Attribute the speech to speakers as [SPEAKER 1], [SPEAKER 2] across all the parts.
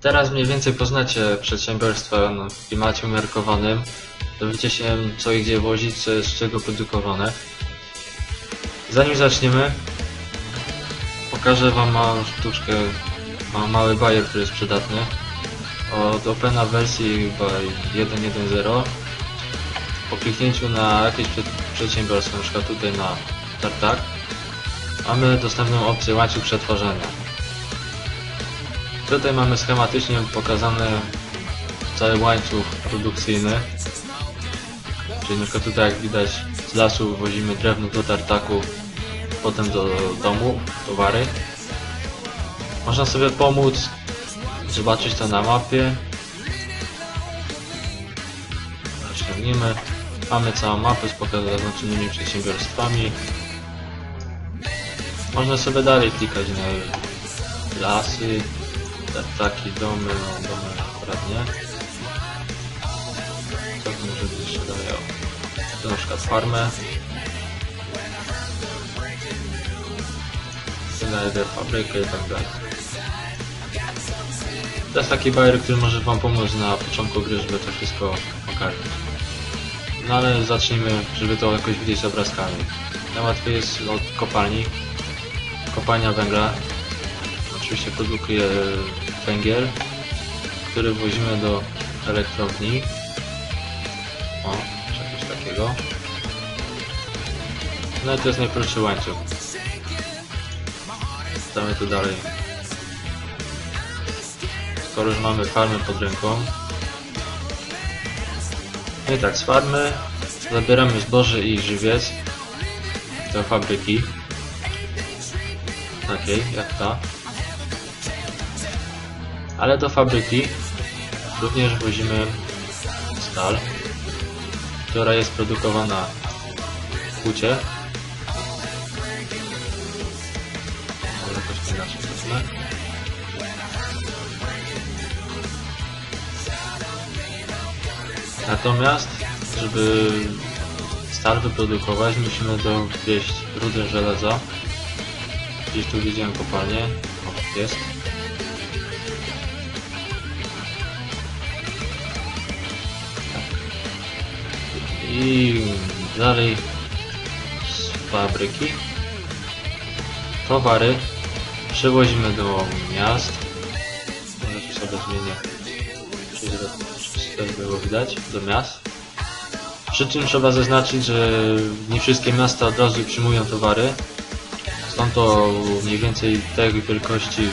[SPEAKER 1] Teraz mniej więcej poznacie przedsiębiorstwa no, w klimacie umiarkowanym. Dowiecie się co i gdzie wozić, co jest z czego produkowane. Zanim zaczniemy, pokażę wam małą sztuczkę, mam mały bajer, który jest przydatny. Od Opena wersji chyba 1.1.0 po kliknięciu na jakieś przed, przedsiębiorstwo, przykład tutaj na Tartak, mamy dostępną opcję łańcuch przetwarzania. Tutaj mamy schematycznie pokazany cały łańcuch produkcyjny. Czyli na przykład tutaj jak widać z lasu wozimy drewno do tartaku, potem do domu, towary. Można sobie pomóc, zobaczyć to na mapie. Ściągnijmy. Mamy całą mapę z pokazanymi przedsiębiorstwami. Można sobie dalej klikać na lasy, tartaki, domy, no domy akurat nie. Co tu może być jeszcze dalej? O, Tu na przykład farmę. Znajdę fabrykę i tak dalej. To jest taki bajer, który może wam pomóc na początku gry, żeby to wszystko ogarnąć. No ale zacznijmy, żeby to jakoś widzieć z obrazkami. Najłatwiej jest od kopalni. Kopalnia węgla. Oczywiście produkuje węgiel, który wozimy do elektrowni. O, czegoś takiego. No i to jest najprostszy łańcuch. Damy tu dalej. Skoro już mamy farmę pod ręką. No i tak, z farmy zabieramy zboże i żywiec do fabryki. Takiej, jak ta. Ale do fabryki również wozimy stal, która jest produkowana w hucie. Natomiast, żeby stal wyprodukować, musimy dowieść rudę żelaza. Gdzieś tu widziałem kopalnię. O, jest. I dalej z fabryki towary przewozimy do miast. Może tu sobie zmienię, czy było widać, do miast. Przy czym trzeba zaznaczyć, że nie wszystkie miasta od razu przyjmują towary. Są to mniej więcej tej wielkości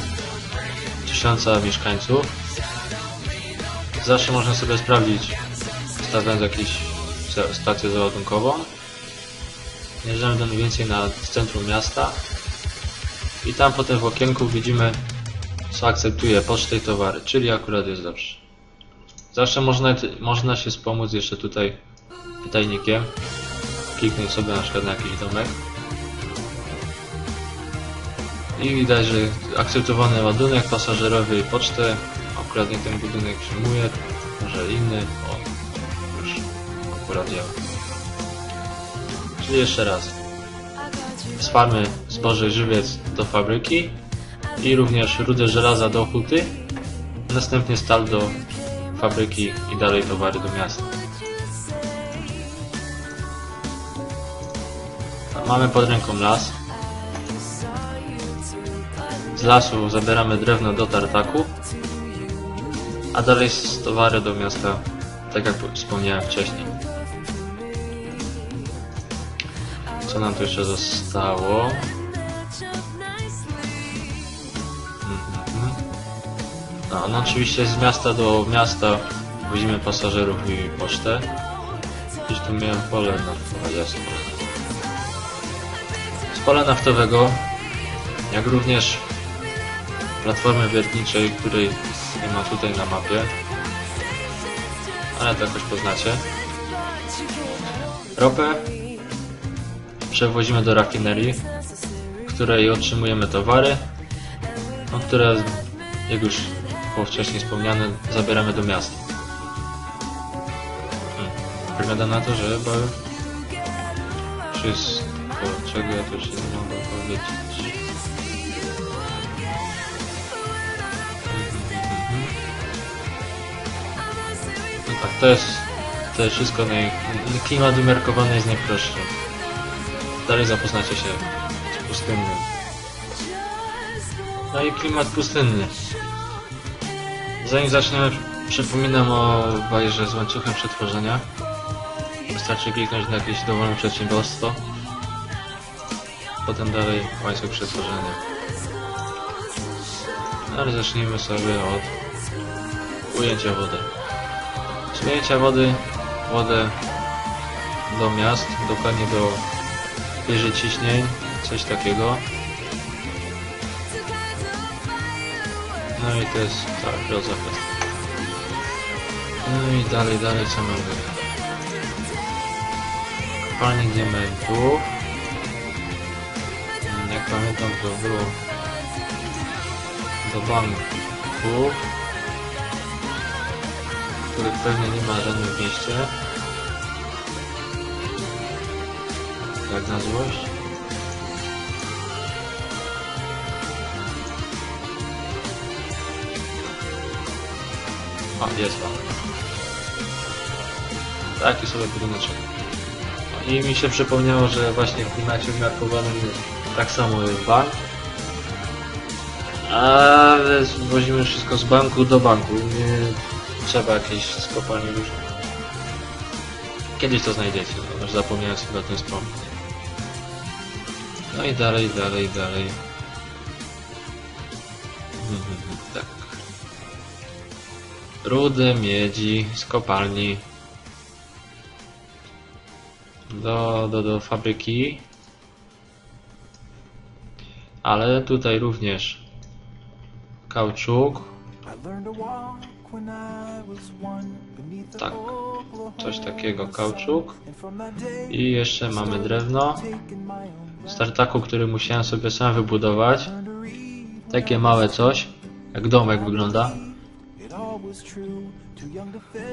[SPEAKER 1] tysiąca mieszkańców. Zawsze można sobie sprawdzić, stawiając jakąś stację załadunkową. Jeżdżamy mniej więcej na centrum miasta i tam potem w okienku widzimy co akceptuje pocztę i towary, czyli akurat jest dobrze. Zawsze można, można się wspomóc jeszcze tutaj pytajnikiem. Kliknąć sobie na przykład na jakiś domek. I widać, że akceptowany ładunek pasażerowy i pocztę. Akurat nie ten budynek przyjmuje, może inny. O, działa. Czyli jeszcze raz. Z farmy zboże żywiec do fabryki i również rudę żelaza do huty. Następnie stal do fabryki i dalej towary do miasta. Mamy pod ręką las. Z lasu zabieramy drewno do tartaku, a dalej z towary do miasta, tak jak wspomniałem wcześniej. Co nam tu jeszcze zostało? Mhm. No, no oczywiście z miasta do miasta wozimy pasażerów i pocztę. Gdzieś tu miałem pole naftowe. Z pola naftowego, jak również platformy wiertniczej, której nie ma tutaj na mapie, ale to jakoś poznacie. Ropę przewozimy do rafinerii, w której otrzymujemy towary, no, które, jak już było wcześniej wspomniane, zabieramy do miasta. Hmm. Wygląda na to, że chyba wszystko, czego ja tu jeszcze nie mogę powiedzieć. tak, to jest, to jest wszystko, naj... klimat umiarkowany jest najprostszy. Dalej zapoznacie się z pustynnym. No i klimat pustynny. Zanim zaczniemy, przypominam o bajerze z łańcuchem przetworzenia. Wystarczy kliknąć na jakieś dowolne przedsiębiorstwo. Potem dalej łańcuch przetworzenia. No ale zacznijmy sobie od ujęcia wody. Z ujęcia wody, wodę do miast, dokładnie do wieży ciśnień, coś takiego. No i to jest cała filozofia. No i dalej, dalej co mamy? Kopalnie diamentów. Mm, Jak pamiętam to było do banków, których pewnie nie ma w mieście. Tak na złość. A, jest bank. Taki sobie budyneczek. No I mi się przypomniało, że właśnie w klimacie umiarkowanym jest tak samo jest bank. Ale wozimy wszystko z banku do banku. Nie trzeba jakieś skopanie różne. Kiedyś to znajdziecie, no zapomniałem sobie o tym wspomnieć. No i dalej, dalej, dalej. Tak. Rudy, miedzi, z kopalni. Do, do, do fabryki. Ale tutaj również kauczuk.
[SPEAKER 2] Tak,
[SPEAKER 1] coś takiego, kauczuk. I jeszcze mamy drewno. Z tartaku, który musiałem sobie sam wybudować. Takie małe coś. Jak domek wygląda.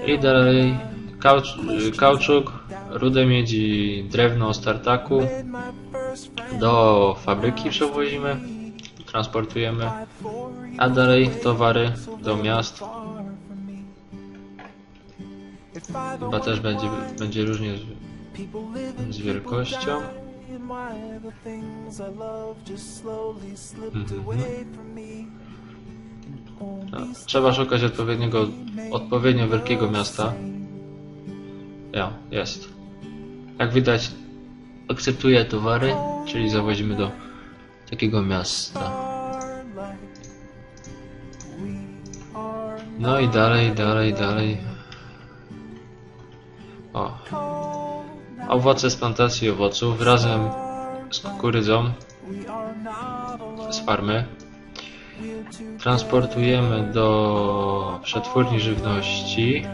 [SPEAKER 1] I dalej kaucz, kauczuk, rudę miedzi, drewno z tartaku. Do fabryki przewozimy, transportujemy. A dalej towary do miast. Chyba też będzie, będzie różnie z, z wielkością. No, trzeba szukać odpowiedniego, odpowiednio wielkiego miasta. Ja, jest. Jak widać, akceptuję towary, czyli zawozimy do takiego miasta. No i dalej, dalej, dalej. O. Owoce z plantacji owoców razem z kukurydzą z farmy transportujemy do przetwórni żywności.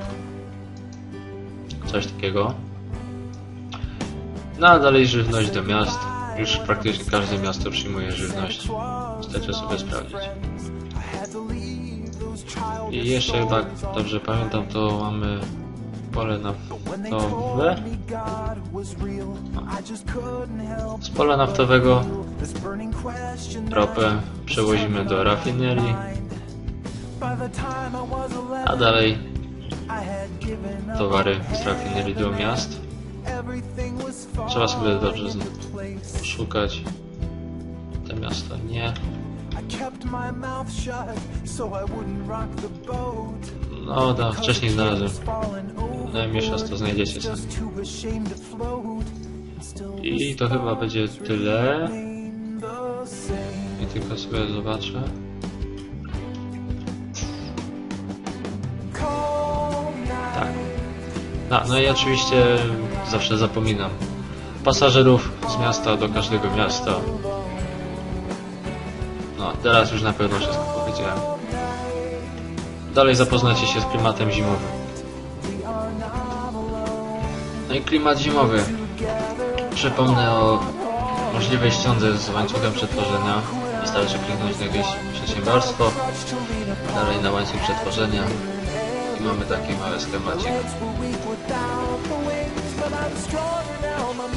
[SPEAKER 1] Coś takiego. No a dalej żywność do miast. Już praktycznie każde miasto przyjmuje żywność. Wystarczy sobie sprawdzić. I jeszcze chyba dobrze pamiętam to mamy pole naftowe z pola naftowego ropę przewozimy do rafinerii. A dalej towary z rafinerii do miast. Trzeba sobie dobrze szukać. Te miasta nie no da, wcześniej znalazłem. Najmniejsza to znajdziecie. Sam i to chyba będzie tyle. I tylko sobie zobaczę. Tak. No, no i oczywiście zawsze zapominam. Pasażerów z miasta do każdego miasta. No teraz już na pewno wszystko powiedziałem dalej zapoznacie się z klimatem zimowym. No i klimat zimowy. Przypomnę o możliwej ściądze z łańcuchem przetworzenia. Wystarczy kliknąć na jakieś przedsiębiorstwo. Dalej na łańcuch przetworzenia. I mamy taki mały schemacik.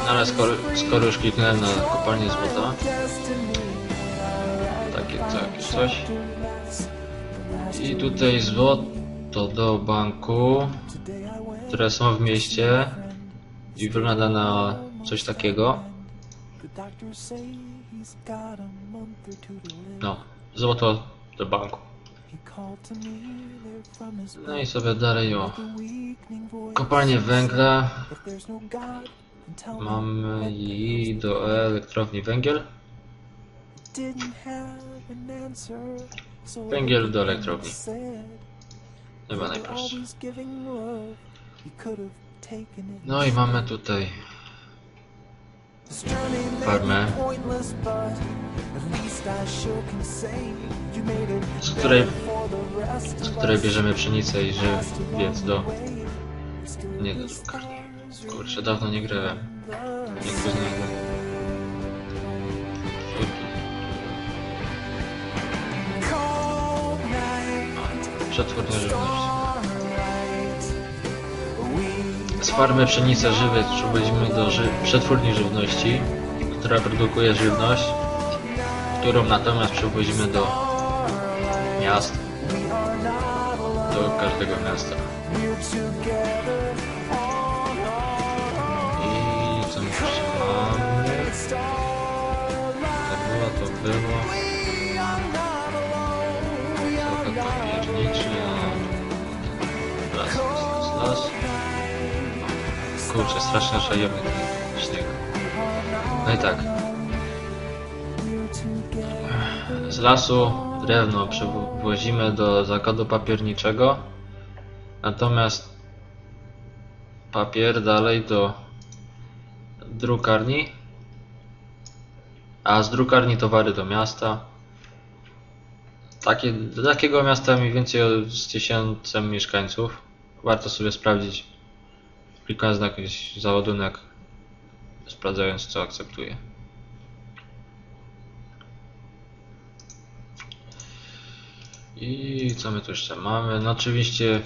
[SPEAKER 1] Ale skoro, skoro już kliknąłem na kopalnię złota takie, takie coś i tutaj złoto do banku które są w mieście i wygląda na coś takiego. No, złoto do banku. No i sobie dalej o kopalnię węgla. Mamy i do elektrowni węgiel. Węgiel do elektrowni. Chyba najprostsze. No i mamy tutaj farmę, z której, z której bierzemy pszenicę i żywiec do... Nie do drukarni. Kurczę, dawno nie grałem. Jak to znajdę? Przetwórnia żywności. Z farmy pszenicy żywiec przechodzimy do ży przetwórni żywności, która produkuje żywność, którą natomiast przewozimy do miast, do każdego miasta. I co jeszcze mamy? To było, to było. Kurczę, strasznie szajemy ten śnieg. No i tak. Z lasu drewno przewozimy do zakładu papierniczego, natomiast papier dalej do drukarni, a z drukarni towary do miasta. Takie, do takiego miasta mniej więcej z tysiącem mieszkańców. Warto sobie sprawdzić klikając na jakiś załadunek, sprawdzając co akceptuje. I co my tu jeszcze mamy? No oczywiście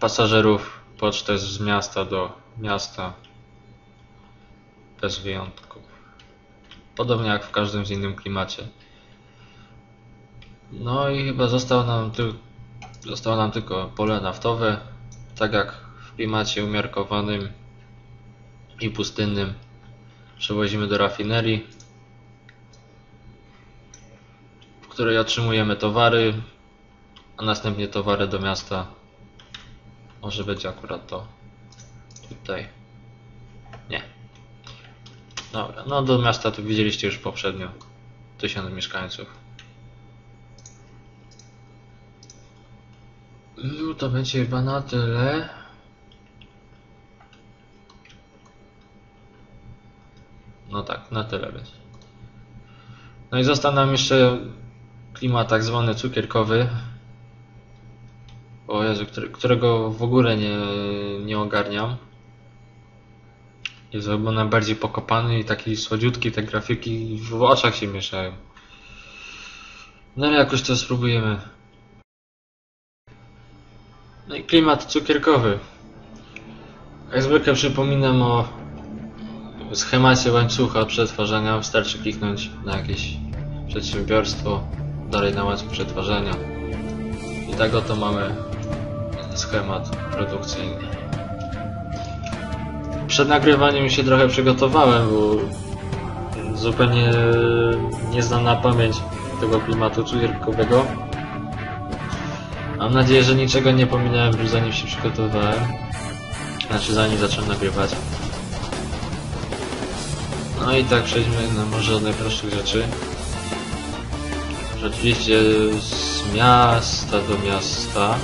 [SPEAKER 1] pasażerów pocztę z miasta do miasta bez wyjątków. Podobnie jak w każdym z innym klimacie. No i chyba zostało nam, tyl zostało nam tylko pole naftowe, tak jak w klimacie umiarkowanym i pustynnym przewozimy do rafinerii, w której otrzymujemy towary, a następnie towary do miasta. Może będzie akurat to tutaj. Nie. Dobra, no do miasta tu widzieliście już poprzednio. Tysiąc mieszkańców. No to będzie chyba na tyle. No tak, na tyle będzie. No i został nam jeszcze klimat tak zwany cukierkowy. O Jezu, którego w ogóle nie, nie ogarniam. Jest chyba najbardziej pokopany i taki słodziutki, te grafiki w oczach się mieszają. No ale jakoś to spróbujemy. No klimat cukierkowy. Jak zwykle przypominam o schemacie łańcucha przetwarzania. Wystarczy kliknąć na jakieś przedsiębiorstwo, dalej na łańcuch przetwarzania. I tak oto mamy schemat produkcyjny. Przed nagrywaniem się trochę przygotowałem, bo zupełnie nie znam na pamięć tego klimatu cukierkowego. Mam nadzieję, że niczego nie pominąłem już zanim się przygotowywałem. Znaczy zanim zacząłem nagrywać. No i tak przejdźmy na może od najprostszych rzeczy. Rzeczywiście z miasta do miasta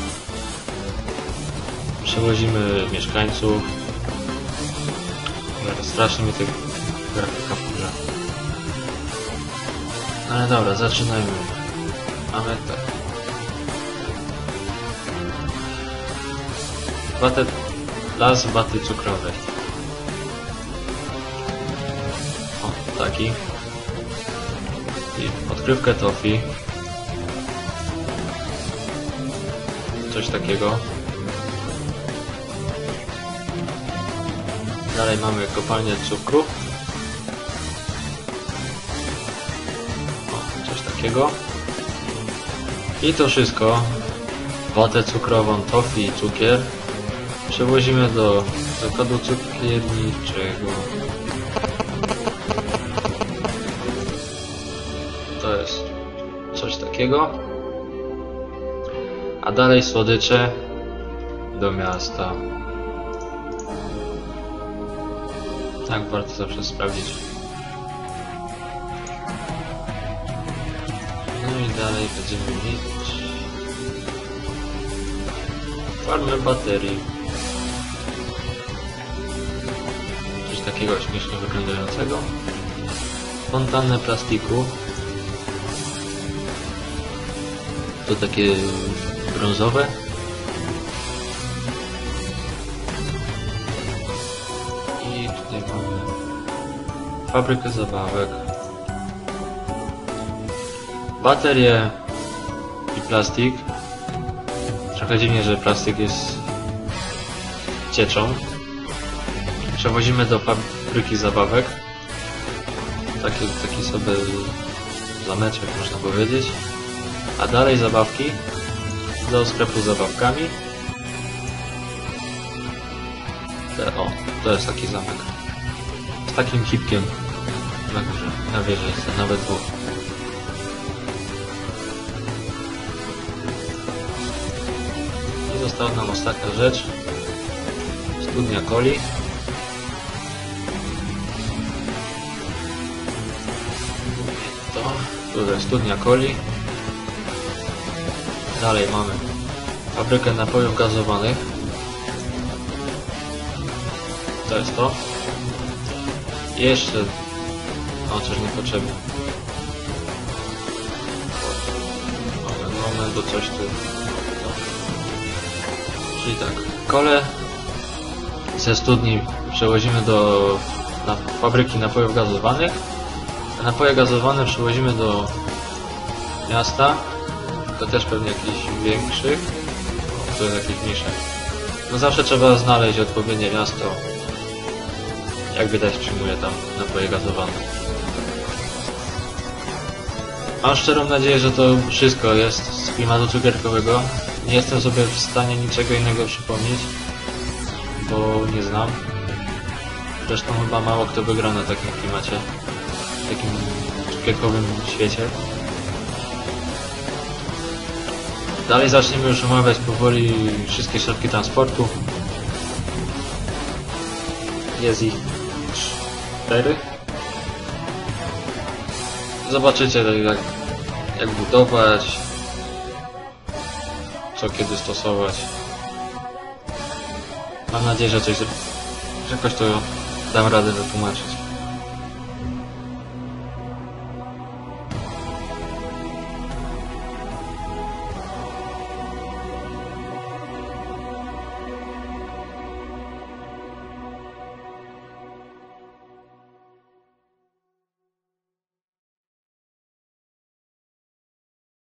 [SPEAKER 1] przewozimy mieszkańców. Strasznie mi tych grafika wkurza. No ale dobra, zaczynajmy. Mamy tak. Watę, las waty cukrowej. O, taki. I odkrywkę tofi. Coś takiego. Dalej mamy kopalnię cukru. O, coś takiego. I to wszystko. Watę cukrową, tofi i cukier Przewozimy do zakładu cukierniczego. To jest coś takiego. A dalej słodycze do miasta. Tak, warto zawsze sprawdzić. No i dalej będziemy mieć farmę baterii. Takiego śmiesznie wyglądającego. Fontannę plastiku. To takie brązowe. I tutaj mamy fabrykę zabawek. Baterie i plastik. Trochę dziwnie, że plastik jest cieczą. Przewozimy do fabryki zabawek. Taki, taki sobie zameczek można powiedzieć. A dalej zabawki do sklepu z zabawkami. O, to jest taki zamek. Z takim hipkiem na górze, na wieży jest nawet dwóch. I została nam ostatnia rzecz. Studnia coli. Tutaj studnia coli. Dalej mamy fabrykę napojów gazowanych. To jest to. Jeszcze... O, coś niepotrzebne. Moment, moment, bo coś tu... Czyli tak, kole ze studni przewozimy do na fabryki napojów gazowanych. Napoje gazowane przewozimy do miasta. To też pewnie jakichś większych. To jest jakieś mniejsze. No zawsze trzeba znaleźć odpowiednie miasto. Jak widać przyjmuje tam napoje gazowane. Mam szczerą nadzieję, że to wszystko jest z klimatu cukierkowego. Nie jestem sobie w stanie niczego innego przypomnieć, bo nie znam. Zresztą chyba mało kto wygra na takim klimacie, w takim cukierkowym świecie. Dalej zaczniemy już omawiać powoli wszystkie środki transportu. Jest ich cztery. Zobaczycie jak, jak budować, co kiedy stosować. Mam nadzieję, że coś, że jakoś to dam radę wytłumaczyć.